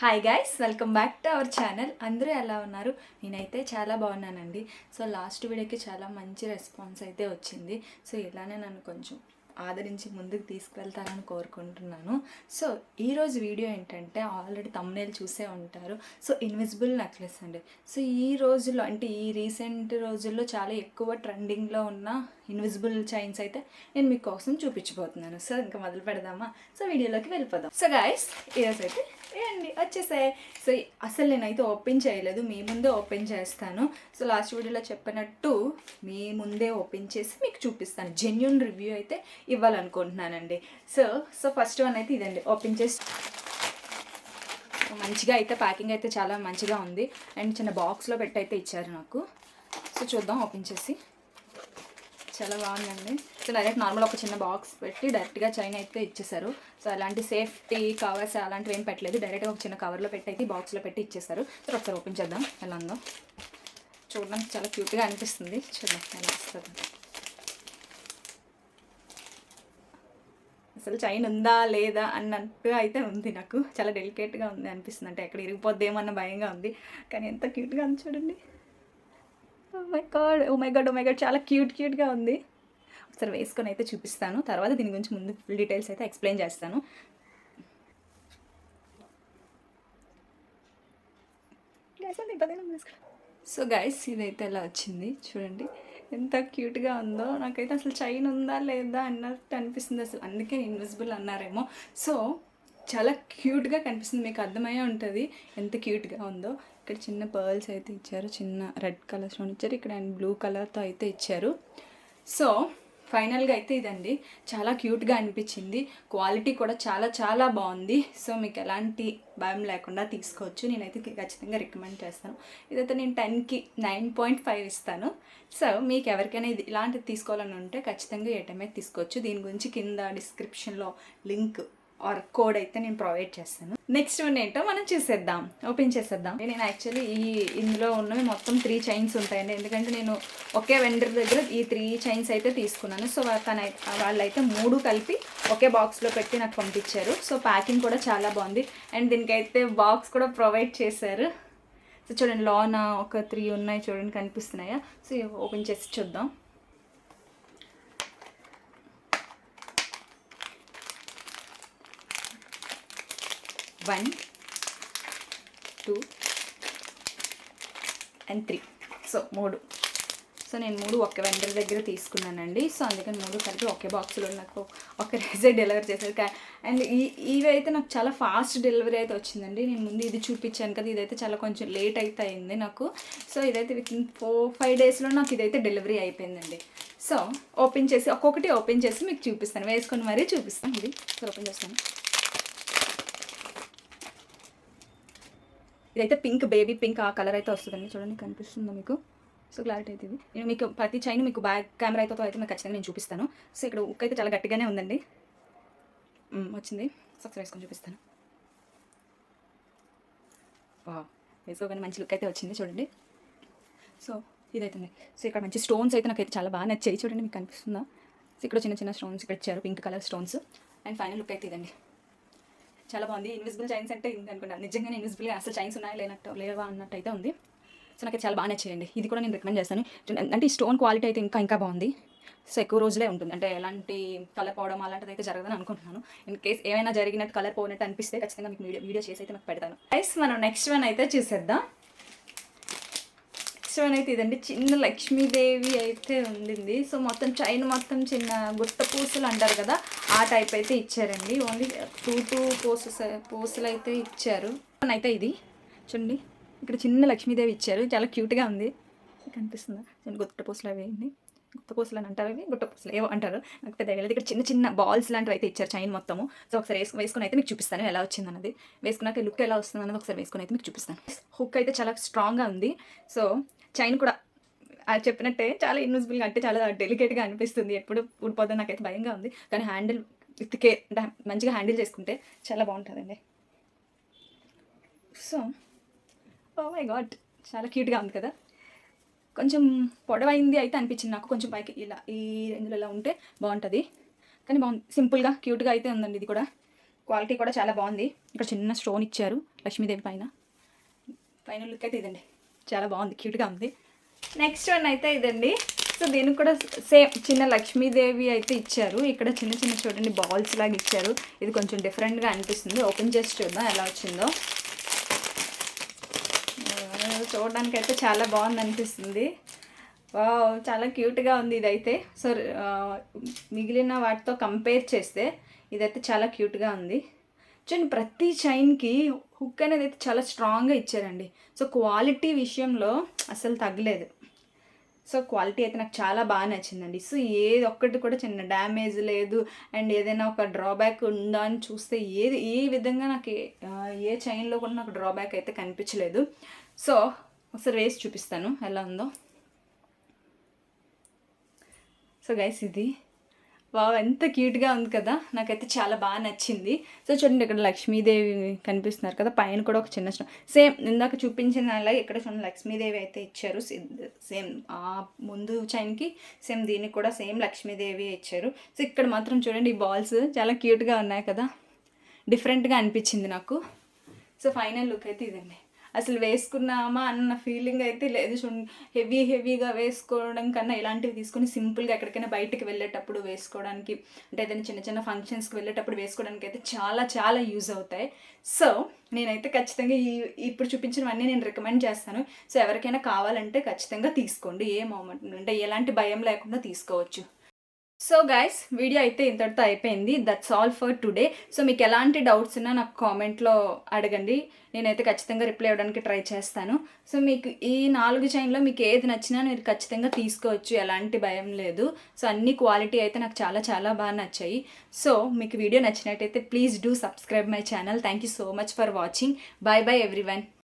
Hi guys welcome back to our channel అందరూ ఎలా ఉన్నారు? నేనైతే చాలా బాగున్నానండి. సో లాస్ట్ వీడియోకి చాలా మంచి రెస్పాన్స్ అయితే వచ్చింది. సో ఇలానే నన్ను కొంచెం ఆదరించి ముందుకు తీసుకువెళ్తారని కోరుకుంటున్నాను. సో ఈరోజు వీడియో ఏంటంటే ఆల్రెడీ తమ్నేల్ చూసే ఉంటారు. సో ఇన్విజిబుల్ నెక్లెస్ అండి. సో ఈ రోజుల్లో అంటే ఈ రీసెంట్ రోజుల్లో చాలా ఎక్కువ ట్రెండింగ్లో ఉన్న ఇన్విజిబుల్ చైన్స్ అయితే నేను మీకోసం చూపించబోతున్నాను. సో ఇంకా మొదలు పెడదామా? సో వీడియోలోకి వెళ్ళిపోదాం. సో గాయస్ ఈరోజు అయితే అండి వచ్చేసాయి. సో అసలు నేనైతే ఓపెన్ చేయలేదు. మీ ముందే ఓపెన్ చేస్తాను. సో లాస్ట్ వీడియోలో చెప్పినట్టు మీ ముందే ఓపెన్ చేసి మీకు చూపిస్తాను. జెన్యున్ రివ్యూ అయితే ఇవ్వాలనుకుంటున్నానండి. సో సో ఫస్ట్ వన్ అయితే ఇదండి. ఓపెన్ చేసి మంచిగా అయితే ప్యాకింగ్ అయితే చాలా మంచిగా ఉంది. అండ్ చిన్న బాక్స్లో పెట్టి అయితే ఇచ్చారు నాకు. సో చూద్దాం ఓపెన్ చేసి. చాలా బాగుందండి. సో డైరెక్ట్ నార్మల్ ఒక చిన్న బాక్స్ పెట్టి డైరెక్ట్గా చైన్ అయితే ఇచ్చేసారు సో అలాంటి సేఫ్టీ కవర్స్ అలాంటివి ఏం పెట్టలేదు. డైరెక్ట్గా ఒక చిన్న కవర్లో పెట్టి అయితే బాక్స్లో పెట్టి ఇచ్చేసారు సో ఒకసారి ఓపెన్ చేద్దాం. ఎలా ఉందో. చూడడానికి చాలా క్యూట్గా అనిపిస్తుంది. చూద్దాం ఎలా వస్తుంది అసలు చైన్ ఉందా లేదా అన్నట్టుగా అయితే ఉంది నాకు. చాలా డెలికేట్గా ఉంది అనిపిస్తుంది. అంటే ఎక్కడ ఇరిగిపోద్దేమన్న భయంగా ఉంది. కానీ ఎంత క్యూట్గా ఉంది చూడండి. My god oh my god oh my god చాలా క్యూట్ క్యూట్గా ఉంది. ఒకసారి వేసుకొని అయితే చూపిస్తాను. తర్వాత దీని గురించి ముందు ఫుల్ డీటెయిల్స్ అయితే ఎక్స్ప్లెయిన్ చేస్తాను. సో గైస్ ఇదైతే ఎలా వచ్చింది? చూడండి. ఎంత క్యూట్గా ఉందో. నాకైతే అసలు చైన్ ఉందా లేదా అన్నట్టు అనిపిస్తుంది. అసలు అందుకే ఇన్విజిబుల్ అన్నారేమో. సో చాలా క్యూట్గా కనిపిస్తుంది. మీకు అర్థమయ్యే ఉంటుంది ఎంత క్యూట్గా ఉందో. ఇక్కడ చిన్న పర్ల్స్ అయితే ఇచ్చారు. చిన్న రెడ్ కలర్ స్టోన్ ఇచ్చారు. ఇక్కడ అండ్ బ్లూ కలర్తో అయితే ఇచ్చారు. సో ఫైనల్గా అయితే ఇదండి. చాలా క్యూట్గా అనిపించింది. క్వాలిటీ కూడా చాలా చాలా బాగుంది. సో మీకు ఎలాంటి భయం లేకుండా తీసుకోవచ్చు. నేనైతే ఖచ్చితంగా రికమెండ్ చేస్తాను. ఇదైతే నేను టెన్కి నైన్ పాయింట్ ఫైవ్ ఇస్తాను. సో మీకు ఎవరికైనా ఇది ఇలాంటిది తీసుకోవాలని ఉంటే ఖచ్చితంగా ఏటమే తీసుకోవచ్చు. దీని గురించి కింద డిస్క్రిప్షన్లో లింక్ ఆర్ కోడ్ అయితే నేను ప్రొవైడ్ చేస్తాను. నెక్స్ట్ వన్ ఏంటో మనం చూసేద్దాం. ఓపెన్ చేసేద్దాం. నేను యాక్చువల్లీ ఈ ఇందులో ఉన్నవి మొత్తం త్రీ చైన్స్ ఉంటాయండి. ఎందుకంటే నేను ఒకే వెండర్ దగ్గర ఈ త్రీ చైన్స్ అయితే తీసుకున్నాను. సో తన వాళ్ళైతే మూడు కలిపి ఒకే బాక్స్లో పెట్టి నాకు పంపించారు. సో ప్యాకింగ్ కూడా చాలా బాగుంది. అండ్ దీనికైతే బాక్స్ కూడా ప్రొవైడ్ చేశారు. సో చూడండి లోన ఒక త్రీ ఉన్నాయి చూడండి కనిపిస్తున్నాయా? సో ఓపెన్ చేసి చూద్దాం. One two and three so మూడు. సో నేను మూడు ఒకే వెండర్ దగ్గర తీసుకున్నానండి. సో అందుకని మూడు కలిపి ఒకే బాక్స్లో నాకు ఒక రేజే డెలివరీ చేశారు. అండ్ ఈ ఇవి అయితే నాకు చాలా ఫాస్ట్ డెలివరీ అయితే వచ్చిందండి. నేను ముందు ఇది చూపించాను కదా ఇదైతే చాలా కొంచెం లేట్ అయితే అయింది నాకు. సో ఇదైతే విత్ ఇన్ ఫోర్ ఫైవ్ డేస్లో నాకు ఇదైతే డెలివరీ అయిపోయిందండి. సో ఓపెన్ చేసి ఒక్కొక్కటి ఓపెన్ చేసి మీకు చూపిస్తాను. వేసుకొని మరీ చూపిస్తాను. ఇది. సో ఓపెన్ చేస్తాను. ఇదైతే పింక్ బేబీ పింక్ ఆ కలర్ అయితే వస్తుందండి. చూడండి కనిపిస్తుందా మీకు? సో క్లారిటీ అయితే ఇది. నేను మీకు ప్రతి చైన్ మీకు బ్యాక్ కెమెరా అయితే అయితే మీకు ఖచ్చితంగా నేను చూపిస్తాను. సో ఇక్కడ ఉక్ అయితే చాలా గట్టిగానే ఉందండి. వచ్చింది. సక్సెస్ వేసుకొని చూపిస్తాను. వా వేసుకోగానే మంచి లుక్ అయితే వచ్చింది చూడండి. సో ఇదైతుంది సో ఇక్కడ మంచి స్టోన్స్ అయితే నాకైతే చాలా బాగా నచ్చాయి. చూడండి మీకు కనిపిస్తుందా? సో ఇక్కడ చిన్న చిన్న స్టోన్స్ ఇక్కడ ఇచ్చారు pink colour stones. And final look అయితే ఇదండి. చాలా బాగుంది. ఇన్విజిబుల్ చైన్స్ అంటే ఇది అనుకున్నాను నిజంగానే ఇన్విజిబుల్ అసలు చైన్స్ ఉన్నాయా లేనట్టు లేవా అన్నట్టు అయితే ఉంది. సో నాకు చాలా బాగా నచ్చేయండి. ఇది కూడా నేను రికమెండ్ చేస్తాను. అంటే ఈ స్టోన్ క్వాలిటీ అయితే ఇంకా ఇంకా బాగుంది. సో ఎక్కువ రోజులే ఉంటుంది. అంటే ఎలాంటి కలర్ పోవడం అలాంటిది అయితే జరగదని అనుకుంటున్నాను. ఇన్ కేస్ ఏమైనా జరిగినట్టు కలర్ పోయినట్టు అనిపిస్తే ఖచ్చితంగా మీకు వీడియో వీడియో చేసి అయితే నాకు పెడతాను. ఐస్ మనం నెక్స్ట్ వన్ అయితే చూసేద్దాం. నెక్స్ట్ వన్ అయితే ఇదండి. చిన్న లక్ష్మీదేవి అయితే ఉండింది. సో మొత్తం చైన్ మొత్తం చిన్న గుట్ట పూసలు అంటారు కదా ఆ టైప్ అయితే ఇచ్చారండి. ఓన్లీ టూ టూ పూసెస్ పూసలు అయితే ఇచ్చారు. అయితే ఇది. చూడండి ఇక్కడ చిన్న లక్ష్మీదేవి ఇచ్చారు. చాలా క్యూట్గా ఉంది. కనిపిస్తుందా? చిన్న గుట్ట పూసలు అవి అండి. గుట్ట పూసలు అని అంటారు అవి. గుట్ట పూసలు ఏవో అంటారు. నాకు పెద్ద ఇక్కడ చిన్న చిన్న బాల్స్ లాంటివి అయితే ఇచ్చారు చైన్ మొత్తము. సో ఒకసారి వేసుకుని వేసుకుని అయితే మీకు చూపిస్తాను. ఎలా వచ్చింది అన్నది వేసుకున్నాక లుక్ ఎలా వస్తుంది అన్నది ఒకసారి వేసుకుని అయితే మీకు చూపిస్తాను. హుక్ అయితే చాలా స్ట్రాంగ్గా ఉంది. సో చైన్ కూడా అది చెప్పినట్టే చాలా ఇన్విజిబుల్గా అంటే చాలా డెలికేట్గా అనిపిస్తుంది. ఎప్పుడు ఊడిపోతుంది నాకైతే భయంగా ఉంది. కానీ హ్యాండిల్ విత్ కేర్ అంటే మంచిగా హ్యాండిల్ చేసుకుంటే చాలా బాగుంటుందండి. So oh oh my god చాలా క్యూట్గా ఉంది కదా. కొంచెం పొడవైంది అయితే అనిపించింది నాకు. కొంచెం పైకి ఇలా ఈ రేంజ్లో ఇలా ఉంటే బాగుంటుంది. కానీ బాగుంది. సింపుల్గా క్యూట్గా అయితే ఉందండి ఇది కూడా. క్వాలిటీ కూడా చాలా బాగుంది. ఇక్కడ చిన్న స్టోన్ ఇచ్చారు లక్ష్మీదేవి పైన. పైన లుక్ అయితే ఇదండి. చాలా బాగుంది క్యూట్గా ఉంది. నెక్స్ట్ వన్ అయితే ఇదండి. సో దీనికి కూడా సేమ్ చిన్న లక్ష్మీదేవి అయితే ఇచ్చారు. ఇక్కడ చిన్న చిన్న చూడండి బాల్స్ లాగా ఇచ్చారు. ఇది కొంచెం డిఫరెంట్గా అనిపిస్తుంది. ఓపెన్ చేసి చూద్దాం ఎలా వచ్చిందో. చూడడానికి అయితే చాలా బాగుంది అనిపిస్తుంది. వావ్ చాలా క్యూట్గా ఉంది ఇదైతే. సో మిగిలిన వాటితో కంపేర్ చేస్తే ఇదైతే చాలా క్యూట్గా ఉంది. చూడండి ప్రతి చైన్కి హుక్ అనేది అయితే చాలా స్ట్రాంగ్గా ఇచ్చారండి. సో క్వాలిటీ విషయంలో అసలు తగ్గలేదు. సో క్వాలిటీ అయితే నాకు చాలా బాగా నచ్చిందండి. సో ఏది ఒక్కటి కూడా చిన్న డ్యామేజ్ లేదు. అండ్ ఏదైనా ఒక డ్రాబ్యాక్ ఉందా అని చూస్తే ఏది ఏ విధంగా నాకు ఏ- ఏ చైన్లో కూడా నాకు డ్రాబ్యాక్ అయితే కనిపించలేదు. సో ఒకసారి వేసి చూపిస్తాను. ఎలా ఉందో. సో గైస్ ఇది వావ్ ఎంత క్యూట్గా ఉంది కదా. నాకైతే చాలా బాగా నచ్చింది. సో చూడండి ఇక్కడ లక్ష్మీదేవి కనిపిస్తున్నారు కదా. పైన కూడా ఒక చిన్న సేమ్ ఇందాక చూపించిన అలాగే ఇక్కడ చూడండి లక్ష్మీదేవి అయితే ఇచ్చారు. సేమ్ ఆ ముందు చైన్కి సేమ్ దీనికి కూడా సేమ్ లక్ష్మీదేవి ఇచ్చారు. సో ఇక్కడ మాత్రం చూడండి ఈ బాల్స్ చాలా క్యూట్గా ఉన్నాయి కదా. డిఫరెంట్గా అనిపించింది నాకు. సో ఫైనల్ లుక్ అయితే ఇదండి. అసలు వేసుకున్నామా అన్న ఫీలింగ్ అయితే లేదు. చూడండి హెవీ హెవీగా వేసుకోవడం కన్నా ఇలాంటివి తీసుకొని సింపుల్గా ఎక్కడికైనా బయటకు వెళ్ళేటప్పుడు వేసుకోవడానికి అంటే ఏదైనా చిన్న చిన్న ఫంక్షన్స్కి వెళ్ళేటప్పుడు వేసుకోవడానికి అయితే చాలా చాలా యూజ్ అవుతాయి. సో నేనైతే ఖచ్చితంగా ఈ ఇప్పుడు చూపించినవన్నీ నేను రికమెండ్ చేస్తాను. సో ఎవరికైనా కావాలంటే ఖచ్చితంగా తీసుకోండి. ఏ మూమెంట్ అంటే ఎలాంటి భయం లేకుండా తీసుకోవచ్చు. సో గైస్ వీడియో అయితే ఇంతటితో అయిపోయింది. That's all for today so మీకు ఎలాంటి డౌట్స్ ఉన్నా నాకు కామెంట్లో అడగండి. నేనైతే ఖచ్చితంగా రిప్లై ఇవ్వడానికి ట్రై చేస్తాను. సో మీకు ఈ నాలుగు చైన్లో మీకు ఏది నచ్చినా మీరు ఖచ్చితంగా తీసుకోవచ్చు. ఎలాంటి భయం లేదు. సో అన్ని క్వాలిటీ అయితే నాకు చాలా చాలా బాగా నచ్చాయి. సో మీకు వీడియో నచ్చినట్టయితే please do subscribe my channel thank you so much for watching bye bye everyone